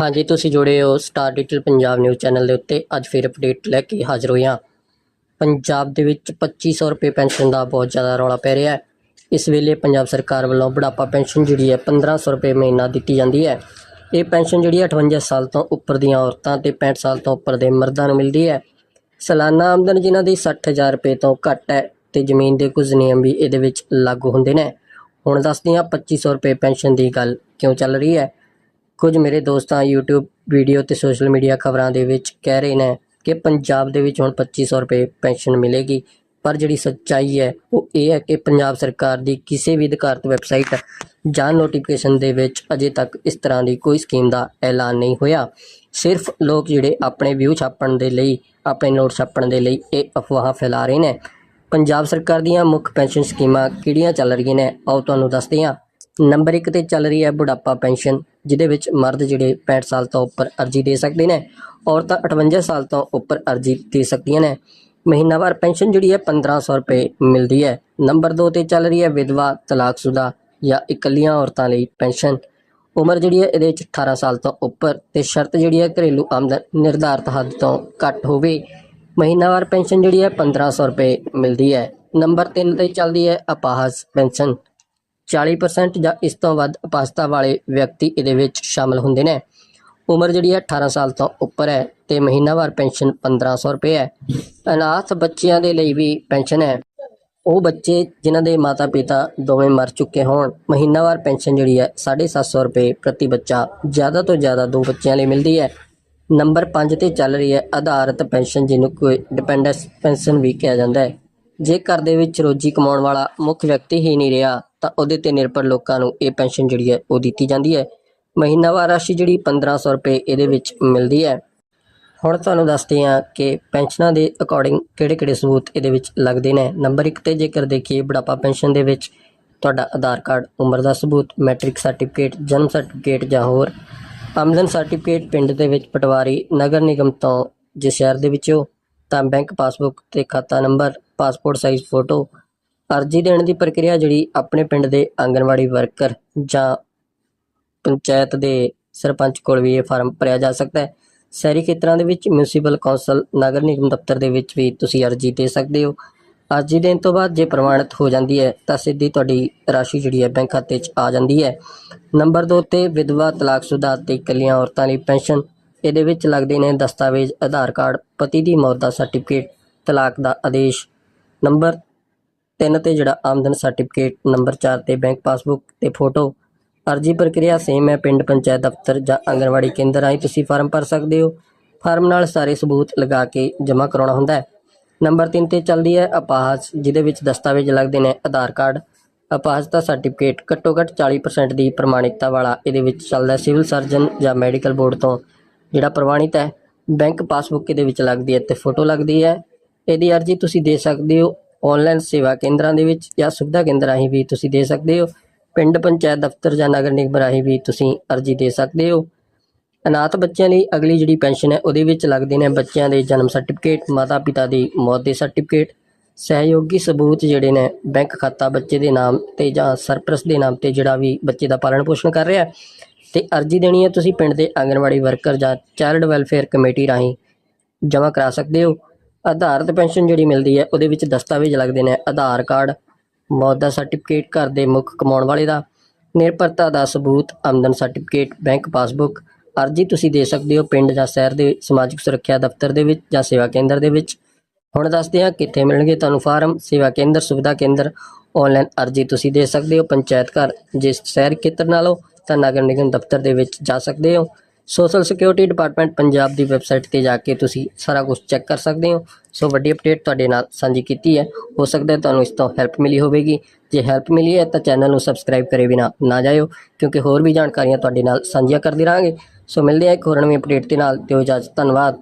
ਹਾਂਜੀ, ਤੁਸੀਂ ਜੁੜੇ ਹੋ star digital Punjab news channel ਦੇ ਉੱਤੇ। ਅੱਜ ਫਿਰ ਅਪਡੇਟ ਲੈ ਕੇ ਹਾਜ਼ਰ ਹੋਏ ਹਾਂ। ਪੰਜਾਬ ਦੇ ਵਿੱਚ 2500 ਰੁਪਏ ਪੈਨਸ਼ਨ ਦਾ ਬਹੁਤ ਜ਼ਿਆਦਾ ਰੌਲਾ ਪੈ ਰਿਹਾ ਹੈ। ਇਸ ਵੇਲੇ ਪੰਜਾਬ ਸਰਕਾਰ ਵੱਲੋਂ ਬੁਢਾਪਾ ਪੈਨਸ਼ਨ ਜਿਹੜੀ ਹੈ 1500 ਰੁਪਏ ਮਹੀਨਾ ਦਿੱਤੀ ਜਾਂਦੀ ਹੈ। ਇਹ ਪੈਨਸ਼ਨ ਜਿਹੜੀ ਹੈ 58 ਸਾਲ ਤੋਂ ਉੱਪਰ ਦੀਆਂ ਔਰਤਾਂ ਤੇ 65 ਸਾਲ ਤੋਂ ਉੱਪਰ ਦੇ ਮਰਦਾਂ ਨੂੰ ਮਿਲਦੀ ਹੈ। ਸਾਲਾਨਾ ਆਮਦਨ ਜਿਨ੍ਹਾਂ ਦੀ 60000 ਰੁਪਏ ਤੋਂ ਘੱਟ ਹੈ ਤੇ ਜ਼ਮੀਨ ਦੇ ਕੁਝ ਨਿਯਮ ਵੀ ਇਹਦੇ ਵਿੱਚ ਲਾਗੂ ਹੁੰਦੇ ਨੇ। ਹੁਣ ਦੱਸਦੇ ਹਾਂ 2500 ਰੁਪਏ ਪੈਨਸ਼ਨ ਦੀ ਗੱਲ ਕਿਉਂ ਚੱਲ ਰਹੀ ਹੈ। ਕੁਝ ਮੇਰੇ ਦੋਸਤਾਂ YouTube ਵੀਡੀਓ ਤੇ ਸੋਸ਼ਲ ਮੀਡੀਆ ਖਬਰਾਂ ਦੇ ਵਿੱਚ ਕਹਿ ਰਹੇ ਨੇ ਕਿ ਪੰਜਾਬ ਦੇ ਵਿੱਚ ਹੁਣ 2500 ਰੁਪਏ ਪੈਨਸ਼ਨ ਮਿਲੇਗੀ। ਪਰ ਜਿਹੜੀ ਸੱਚਾਈ ਹੈ, ਉਹ ਇਹ ਹੈ ਕਿ ਪੰਜਾਬ ਸਰਕਾਰ ਦੀ ਕਿਸੇ ਵੀ ਅਧਿਕਾਰਤ ਵੈਬਸਾਈਟ ਜਾਂ ਨੋਟੀਫਿਕੇਸ਼ਨ ਦੇ ਵਿੱਚ ਅਜੇ ਤੱਕ ਇਸ ਤਰ੍ਹਾਂ ਦੀ ਕੋਈ ਸਕੀਮ ਦਾ ਐਲਾਨ ਨਹੀਂ ਹੋਇਆ। ਸਿਰਫ ਲੋਕ ਜਿਹੜੇ ਆਪਣੇ ਵਿਊ ਛਾਪਣ ਦੇ ਲਈ, ਆਪਣੇ ਨੋਟ ਛਾਪਣ ਦੇ ਲਈ ਇਹ ਅਫਵਾਹ ਫੈਲਾ ਰਹੇ ਨੇ। ਪੰਜਾਬ ਸਰਕਾਰ ਦੀਆਂ ਮੁੱਖ ਪੈਨਸ਼ਨ ਸਕੀਮਾਂ ਕਿਹੜੀਆਂ ਚੱਲ ਰਹੀਆਂ ਨੇ? ਆਓ ਤੁਹਾਨੂੰ ਦੱਸਦੇ ਹਾਂ। ਨੰਬਰ 1 ਤੇ ਚੱਲ ਰਹੀ ਹੈ ਬੁਢਾਪਾ ਪੈਨਸ਼ਨ ਜਿਹਦੇ ਵਿੱਚ ਮਰਦ ਜਿਹੜੇ 65 ਸਾਲ ਤੋਂ ਉੱਪਰ ਅਰਜੀ ਦੇ ਸਕਦੇ ਨੇ, ਔਰਤਾਂ 58 ਸਾਲ ਤੋਂ ਉੱਪਰ ਅਰਜੀ ਦੇ ਸਕਦੀਆਂ ਨੇ। ਮਹੀਨਾਵਾਰ ਪੈਨਸ਼ਨ ਜਿਹੜੀ ਹੈ 1500 ਰੁਪਏ ਮਿਲਦੀ ਹੈ। ਨੰਬਰ 2 ਤੇ ਚੱਲ ਰਹੀ ਹੈ ਵਿਧਵਾ ਤਲਾਕਸ਼ੁਦਾ ਜਾਂ ਇਕੱਲੀਆਂ ਔਰਤਾਂ ਲਈ ਪੈਨਸ਼ਨ। ਉਮਰ ਜਿਹੜੀ ਹੈ ਇਹਦੇ ਵਿੱਚ 18 ਸਾਲ ਤੋਂ ਉੱਪਰ ਤੇ ਸ਼ਰਤ ਜਿਹੜੀ ਹੈ ਘਰੇਲੂ ਆਮਦਨ ਨਿਰਧਾਰਤ ਹੱਦ ਤੋਂ ਘੱਟ ਹੋਵੇ। ਮਹੀਨਾਵਾਰ ਪੈਨਸ਼ਨ ਜਿਹੜੀ ਹੈ 1500 ਰੁਪਏ ਮਿਲਦੀ ਹੈ। ਨੰਬਰ 3 ਤੇ ਚੱਲਦੀ ਹੈ ਅਪਾਹਜ ਪੈਨਸ਼ਨ। 40% ਜਾਂ ਇਸ ਤੋਂ ਵੱਧ ਅਪਾਹਜਤਾ ਵਾਲੇ ਵਿਅਕਤੀ ਇਹਦੇ ਵਿੱਚ ਸ਼ਾਮਲ ਹੁੰਦੇ ਨੇ। ਉਮਰ ਜਿਹੜੀ ਹੈ 18 ਸਾਲ ਤੋਂ ਉੱਪਰ ਹੈ ਤੇ ਮਹੀਨਾਵਾਰ ਪੈਨਸ਼ਨ 1500 ਰੁਪਏ ਹੈ। ਅਨਾਥ ਬੱਚਿਆਂ ਦੇ ਲਈ ਵੀ ਪੈਨਸ਼ਨ ਹੈ। ਉਹ ਬੱਚੇ ਜਿਨ੍ਹਾਂ ਦੇ ਮਾਤਾ-ਪਿਤਾ ਦੋਵੇਂ ਮਰ ਚੁੱਕੇ ਹੋਣ, ਮਹੀਨਾਵਾਰ ਪੈਨਸ਼ਨ ਜਿਹੜੀ ਹੈ 750 ਰੁਪਏ ਪ੍ਰਤੀ ਬੱਚਾ ਜ਼ਿਆਦਾ ਤੋਂ ਜ਼ਿਆਦਾ ਦੋ ਬੱਚਿਆਂ ਲਈ ਮਿਲਦੀ ਹੈ। ਨੰਬਰ 5 ਤੇ ਚੱਲ ਰਹੀ ਹੈ ਆਧਾਰਿਤ ਪੈਨਸ਼ਨ, ਜਿਹਨੂੰ ਕੋਈ ਡਿਪੈਂਡੈਂਸ ਪੈਨਸ਼ਨ ਵੀ ਕਿਹਾ ਜਾਂਦਾ ਹੈ। ਜੇ ਘਰ ਦੇ ਵਿੱਚ ਰੋਜੀ ਕਮਾਉਣ ਵਾਲਾ ਮੁੱਖ ਵਿਅਕਤੀ ਹੀ ਨਹੀਂ ਰਿਹਾ ਤਾਂ ਉਹਦੇ ਤੇ ਨਿਰਭਰ ਲੋਕਾਂ ਨੂੰ ਇਹ ਪੈਨਸ਼ਨ ਜਿਹੜੀ ਹੈ ਉਹ ਦਿੱਤੀ ਜਾਂਦੀ ਹੈ। ਮਹੀਨਾਵਾਰ ਰਾਸ਼ੀ ਜਿਹੜੀ 1500 ਰੁਪਏ ਇਹਦੇ ਵਿੱਚ ਮਿਲਦੀ ਹੈ। ਹੁਣ ਤੁਹਾਨੂੰ ਦੱਸਦੇ ਹਾਂ ਕਿ ਪੈਨਸ਼ਨਾਂ ਦੇ ਅਕੋਰਡਿੰਗ ਕਿਹੜੇ-ਕਿਹੜੇ ਸਬੂਤ ਇਹਦੇ ਵਿੱਚ ਲੱਗਦੇ ਨੇ। ਨੰਬਰ 1 ਤੇ ਜੇਕਰ ਦੇਖੀਏ ਬੁਢਾਪਾ ਪੈਨਸ਼ਨ ਦੇ ਵਿੱਚ ਤੁਹਾਡਾ ਆਧਾਰ ਕਾਰਡ, ਉਮਰ ਦਾ ਸਬੂਤ, ਮੈਟ੍ਰਿਕ ਸਰਟੀਫਿਕੇਟ, ਜਨਮ ਸਰਟੀਫਿਕੇਟ ਜਾਂ ਹੋਰ। ਆਮਦਨ ਸਰਟੀਫਿਕੇਟ ਪਿੰਡ ਦੇ ਵਿੱਚ ਪਟਵਾਰੀ ਨਗਰ ਨਿਗਮ ਤੋਂ ਜੇ ਸ਼ਹਿਰ ਦੇ ਵਿੱਚ ਹੋ ਤਾਂ ਬੈਂਕ ਪਾਸਬੁੱਕ ਤੇ ਖਾਤਾ ਨੰਬਰ, ਪਾਸਪੋਰਟ ਸਾਈਜ਼ ਫੋਟੋ ਅਰਜੀ ਦੇਣ ਦੀ ਪ੍ਰਕਿਰਿਆ ਜਿਹੜੀ ਆਪਣੇ ਪਿੰਡ ਦੇ ਆਂਗਨਵਾੜੀ ਵਰਕਰ ਜਾਂ ਪੰਚਾਇਤ ਦੇ ਸਰਪੰਚ ਕੋਲ ਵੀ ਇਹ ਫਾਰਮ ਭਰਿਆ ਜਾ ਸਕਦਾ ਹੈ। ਸ਼ਹਿਰੀ ਖੇਤਰਾਂ ਦੇ ਵਿੱਚ ਮਿਊਨਿਸਪਲ ਕੌਂਸਲ, ਨਗਰ ਨਿਗਮ ਦਫ਼ਤਰ ਦੇ ਵਿੱਚ ਵੀ ਤੁਸੀਂ ਅਰਜੀ ਦੇ ਸਕਦੇ ਹੋ। ਅਰਜੀ ਦੇਣ ਤੋਂ ਬਾਅਦ ਜੇ ਪ੍ਰਮਾਣਿਤ ਹੋ ਜਾਂਦੀ ਹੈ, ਤਾਂ ਸਿੱਧੀ ਤੁਹਾਡੀ ਰਾਸ਼ੀ ਜਿਹੜੀ ਹੈ ਬੈਂਕ ਖਾਤੇ 'ਚ ਆ ਜਾਂਦੀ ਹੈ। ਨੰਬਰ 2 ਤੇ ਵਿਧਵਾ ਤਲਾਕਸ਼ੁਦਾ ਤੇ ਇਕੱਲੀਆਂ ਔਰਤਾਂ ਲਈ ਪੈਨਸ਼ਨ। ਇਹਦੇ ਵਿੱਚ ਲੱਗਦੇ ਨੇ ਦਸਤਾਵੇਜ਼, ਆਧਾਰ ਕਾਰਡ, ਪਤੀ ਦੀ ਮੌਤ ਦਾ ਸਰਟੀਫਿਕੇਟ, ਤਲਾਕ ਦਾ ਆਦੇਸ਼। ਨੰਬਰ 3 ਤੇ ਜਿਹੜਾ ਆਮਦਨ ਸਰਟੀਫਿਕੇਟ ਨੰਬਰ 4 ਤੇ ਬੈਂਕ ਪਾਸਬੁੱਕ ਤੇ ਫੋਟੋ ਅਰਜੀ ਪ੍ਰਕਿਰਿਆ ਸੇਮ ਹੈ, ਪਿੰਡ ਪੰਚਾਇਤ ਦਫ਼ਤਰ ਜਾਂ ਆਂਗਣਵਾੜੀ ਕੇਂਦਰ ਰਾਹੀਂ ਤੁਸੀਂ ਫਾਰਮ ਭਰ ਸਕਦੇ ਹੋ। ਫਾਰਮ ਨਾਲ ਸਾਰੇ ਸਬੂਤ ਲਗਾ ਕੇ ਜਮ੍ਹਾਂ ਕਰਾਉਣਾ ਹੁੰਦਾ ਹੈ। ਨੰਬਰ 3 ਤੇ ਚੱਲਦੀ ਹੈ ਅਪਾਹਜ, ਜਿਹਦੇ ਵਿੱਚ ਦਸਤਾਵੇਜ਼ ਲੱਗਦੇ ਨੇ, ਆਧਾਰ ਕਾਰਡ। ਅਪਾਹਜਤਾ ਸਰਟੀਫਿਕੇਟ ਘੱਟੋ ਘੱਟ 40% ਦੀ ਪ੍ਰਮਾਣਿਕਤਾ ਵਾਲਾ, ਇਹਦੇ ਵਿੱਚ ਚੱਲਦਾ ਸਿਵਲ ਸਰਜਨ ਜਾਂ ਮੈਡੀਕਲ ਬੋਰਡ ਤੋਂ ਜਿਹੜਾ ਪ੍ਰਮਾਣਿਤ ਹੈ। ਬੈਂਕ ਪਾਸਬੁੱਕ ਇਹਦੇ ਵਿੱਚ ਲੱਗਦੀ ਹੈ ਤੇ ਫੋਟੋ ਲੱਗਦੀ ਹੈ। ਇਹਦੀ ਅਰਜੀ ਤੁਸੀਂ ਦੇ ਸਕਦੇ ਹੋ ਆਨਲਾਈਨ ਸੇਵਾ ਕੇਂਦਰਾਂ ਦੇ ਵਿੱਚ ਜਾਂ ਸੁਵਿਧਾ ਕੇਂਦਰ ਰਾਹੀਂ ਵੀ ਤੁਸੀਂ ਦੇ ਸਕਦੇ ਹੋ। ਪਿੰਡ, ਪੰਚਾਇਤ, ਦਫ਼ਤਰ ਜਾਂ ਨਗਰ ਨਿਗਮ ਰਾਹੀਂ ਵੀ ਤੁਸੀਂ ਅਰਜੀ ਦੇ ਸਕਦੇ ਹੋ। ਅਨਾਥ ਬੱਚਿਆਂ ਲਈ ਅਗਲੀ ਜਿਹੜੀ ਪੈਨਸ਼ਨ ਹੈ, ਉਹਦੇ ਵਿੱਚ ਲੱਗਦੇ ਨੇ ਬੱਚਿਆਂ ਦੇ ਜਨਮ ਸਰਟੀਫਿਕੇਟ ਮਾਤਾ ਪਿਤਾ ਦੀ ਮੌਤ ਦੇ ਸਰਟੀਫਿਕੇਟ ਸਹਿਯੋਗੀ ਸਬੂਤ ਜਿਹੜੇ ਨੇ, ਬੈਂਕ ਖਾਤਾ ਬੱਚੇ ਦੇ ਨਾਮ ਤੇ ਜਾਂ ਸਰਪ੍ਰਸਤ ਦੇ ਨਾਮ ਤੇ ਜਿਹੜਾ ਵੀ ਬੱਚੇ ਦਾ ਪਾਲਣ ਪੋਸ਼ਣ ਕਰ ਰਿਹਾ ਹੈ। ਤੇ ਅਰਜੀ ਦੇਣੀ ਹੈ, ਤੁਸੀਂ ਪਿੰਡ ਦੇ ਆਂਗਣਵਾੜੀ ਵਰਕਰ ਜਾਂ ਚਾਈਲਡ ਵੈਲਫੇਅਰ ਕਮੇਟੀ ਰਾਹੀਂ ਜਮ੍ਹਾਂ ਕਰਾ ਸਕਦੇ ਹੋ। ਆਧਾਰਿਤ ਪੈਨਸ਼ਨ ਜਿਹੜੀ ਮਿਲਦੀ ਹੈ, ਉਹਦੇ ਵਿੱਚ ਦਸਤਾਵੇਜ਼ ਲੱਗਦੇ ਨੇ, ਆਧਾਰ ਕਾਰਡ, ਮੌਤ ਦਾ ਸਰਟੀਫਿਕੇਟ, ਘਰ ਦੇ ਮੁੱਖ ਕਮਾਉਣ ਵਾਲੇ ਦਾ, ਨਿਰਭਰਤਾ ਦਾ ਸਬੂਤ, ਆਮਦਨ ਸਰਟੀਫਿਕੇਟ, ਬੈਂਕ ਪਾਸਬੁੱਕ, ਅਰਜੀ ਤੁਸੀਂ ਦੇ ਸਕਦੇ ਹੋ ਪਿੰਡ ਜਾਂ ਸ਼ਹਿਰ ਦੇ ਸਮਾਜਿਕ ਸੁਰੱਖਿਆ ਦਫ਼ਤਰ ਦੇ ਵਿੱਚ ਜਾਂ ਸੇਵਾ ਕੇਂਦਰ ਦੇ ਵਿੱਚ। ਹੁਣ ਦੱਸਦੇ ਹਾਂ ਕਿੱਥੇ ਮਿਲਣਗੇ ਤੁਹਾਨੂੰ ਫਾਰਮ, ਸੇਵਾ ਕੇਂਦਰ, ਸੁਵਿਧਾ ਕੇਂਦਰ ਆਨਲਾਈਨ ਅਰਜੀ ਤੁਸੀਂ ਦੇ ਸਕਦੇ ਹੋ, ਪੰਚਾਇਤ ਘਰ ਜਿਸ ਸ਼ਹਿਰ ਖੇਤਰ ਨਾਲੋਂ ਤਾਂ ਨਗਰ ਨਿਗਮ ਦਫ਼ਤਰ ਦੇ ਵਿੱਚ ਜਾ ਸਕਦੇ ਹੋ। ਸੋਸ਼ਲ ਸਿਕਿਉਰਿਟੀ ਡਿਪਾਰਟਮੈਂਟ ਪੰਜਾਬ ਦੀ ਵੈਬਸਾਈਟ ਤੇ ਜਾ ਕੇ ਤੁਸੀਂ ਸਾਰਾ ਕੁਝ ਚੈੱਕ ਕਰ ਸਕਦੇ ਹੋ। ਸੋ ਵੱਡੀ ਅਪਡੇਟ ਤੁਹਾਡੇ ਨਾਲ ਸਾਂਝੀ ਕੀਤੀ ਹੈ। ਹੋ ਸਕਦਾ ਹੈ ਤੁਹਾਨੂੰ ਇਸ ਤੋਂ ਹੈਲਪ ਮਿਲੀ ਹੋਵੇਗੀ। ਜੇ ਹੈਲਪ ਮਿਲੀ ਹੈ ਤਾਂ ਚੈਨਲ ਨੂੰ ਸਬਸਕ੍ਰਾਈਬ ਕਰੇ ਬਿਨਾ ਨਾ ਜਾਇਓ, ਕਿਉਂਕਿ ਹੋਰ ਵੀ ਜਾਣਕਾਰੀਆਂ ਤੁਹਾਡੇ ਨਾਲ ਸਾਂਝੀਆਂ ਕਰਦੇ ਰਹਾਂਗੇ। ਸੋ ਮਿਲਦੇ ਹਾਂ ਇੱਕ ਹੋਰ ਨਵੀਂ ਅਪਡੇਟ ਦੇ ਨਾਲ। ਦਿਓ ਇਜਾਜ਼ਤ, ਧੰਨਵਾਦ।